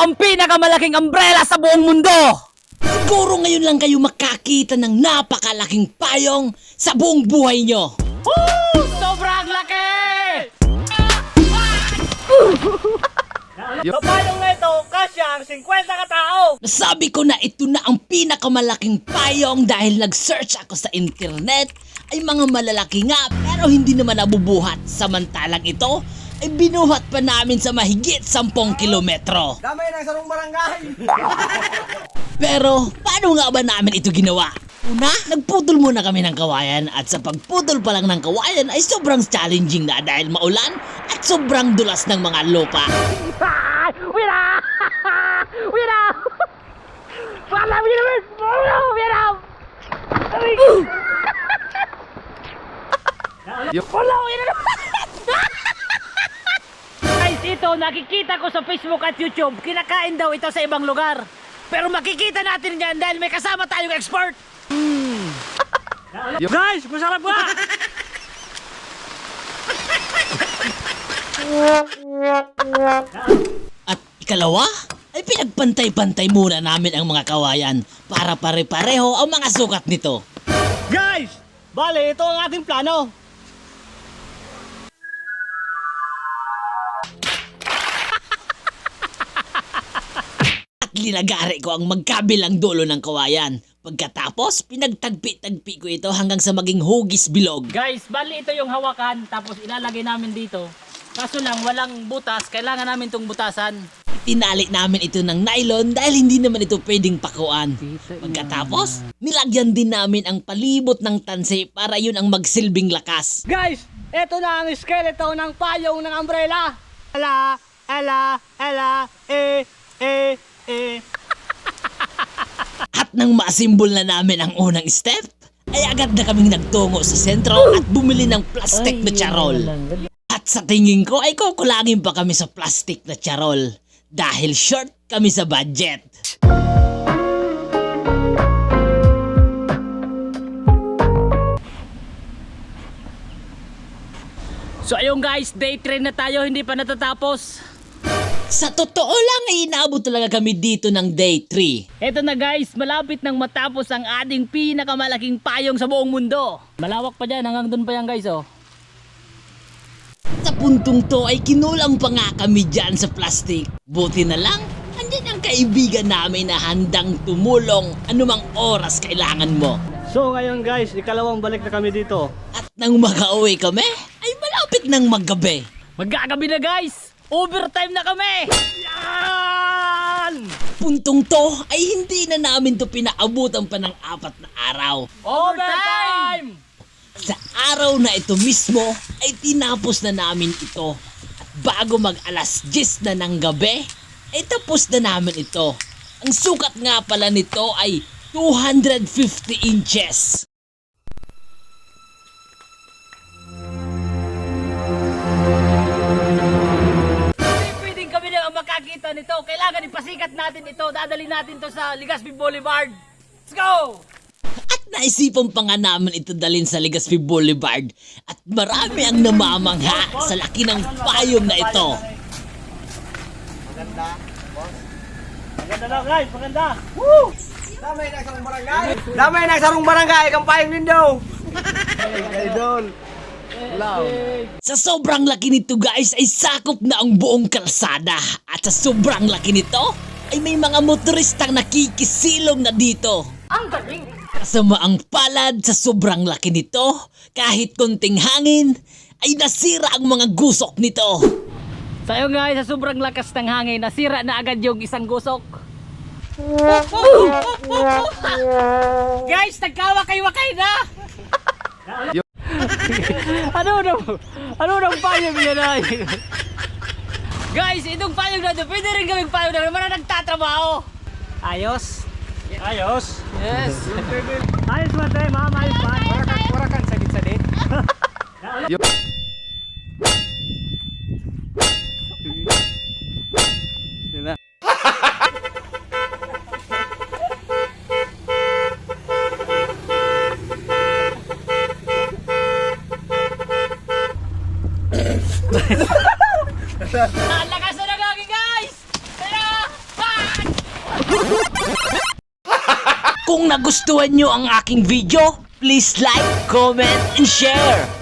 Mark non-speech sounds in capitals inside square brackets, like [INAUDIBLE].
ang pinakamalaking umbrella sa buong mundo! Siguro ngayon lang kayo makakita ng napakalaking payong sa buong buhay nyo. Sobrang laki! Kapalong na ito, kasya ang 50 katao! Nasabi ko na ito na ang pinakamalaking payong dahil nag-search ako sa internet ay mga malalaki nga pero hindi naman nabubuhat. Samantalang ito ay binuhat pa namin sa mahigit 10 kilometro. Damay ng sarong barangay! Pero paano nga ba namin ito ginawa? Una, nagputol muna kami ng kawayan at sa pagputol pa lang ng kawayan ay sobrang challenging na dahil maulan at sobrang dulas ng mga lupa. Wira! Wira! Wala, wira, wira! Wira! Wala, wira! Guys, ito nakikita ko sa Facebook at YouTube. Kinakain daw ito sa ibang lugar. Pero makikita natin yan dahil may kasama tayong expert. [LAUGHS] Guys, masarap nga! At ikalawa, ay pinagpantay-pantay muna namin ang mga kawayan para pare-pareho ang mga sukat nito. Guys, bale, ito ang ating plano. Linagari ko ang magkabilang dulo ng kawayan. Pagkatapos, pinagtagpi-tagpi ko ito hanggang sa maging hugis bilog. Guys, bali ito yung hawakan, tapos ilalagay namin dito. Kaso lang, walang butas, kailangan namin itong butasan. Tinali namin ito ng nylon dahil hindi naman ito pwedeng pakuan. Pagkatapos, nilagyan din namin ang palibot ng tansi para yun ang magsilbing lakas. Guys, ito na ang skeleton ng payong ng umbrella. Ela, ela, eh, eh, eh. At nang masimbol na namin ang unang step, ay agad na kaming nagtungo sa sentro at bumili ng plastic na charol. At sa tingin ko ay kukulangin pa kami sa plastic na charol dahil short kami sa budget. So ayun guys, day 3 na tayo, hindi pa natatapos. Sa totoo lang ay inaabot talaga kami dito ng day 3. Ito na guys, malapit nang matapos ang ating pinakamalaking payong sa buong mundo. Malawak pa dyan, hanggang dun pa yan guys oh. Sa puntong to ay kinulang pa nga kami dyan sa plastic. Buti na lang, andyan ang kaibigan namin na handang tumulong anumang oras kailangan mo. So ngayon guys, ikalawang balik na kami dito. At nang makauwi kami, ay malapit ng maggabi. Magkagabi na guys! Overtime na kami! Yan! Puntong to ay hindi na namin to pinaabutan pa ng apat na araw. Overtime! Sa araw na ito mismo ay tinapos na namin ito. At bago mag alas 10 na ng gabi, ay tapos na namin ito. Ang sukat nga pala nito ay 250 inches. Natin ito. Dadali natin to sa Legazpi Boulevard. Let's go! At naisipan pa nga namin ito dalhin sa Legazpi Boulevard. At marami ang namamangha sa laki ng payong na ito. Maganda na guys, maganda. Woo! Damay na sarong barangay. Damay na sarong barangay, kang payong nindo. Idol. Sa sobrang laki nito guys ay sakop na ang buong kalsada. At sa sobrang laki nito ay may mga motoristang nakikisilong na dito. Ang galing! Kasama ang palad sa sobrang laki nito, kahit konting hangin, ay nasira ang mga gusok nito. Yun guys, sa sobrang lakas ng hangin, nasira na agad yung isang gusok. guys, nagkawakay-wakay na! [LAUGHS] ano na? Ano nang payong yan ay? guys, itong payong na ito, pwede rin gawing payong na naman na nagtatrabaho. Ayos. Ayos. Yes. [LAUGHS] Ayos man tayo, ma'am. Ayos man. Warakan, warakan, sadit-sadit. Yun na. Ang Kung nagustuhan nyo ang aking video, please like, comment, and share.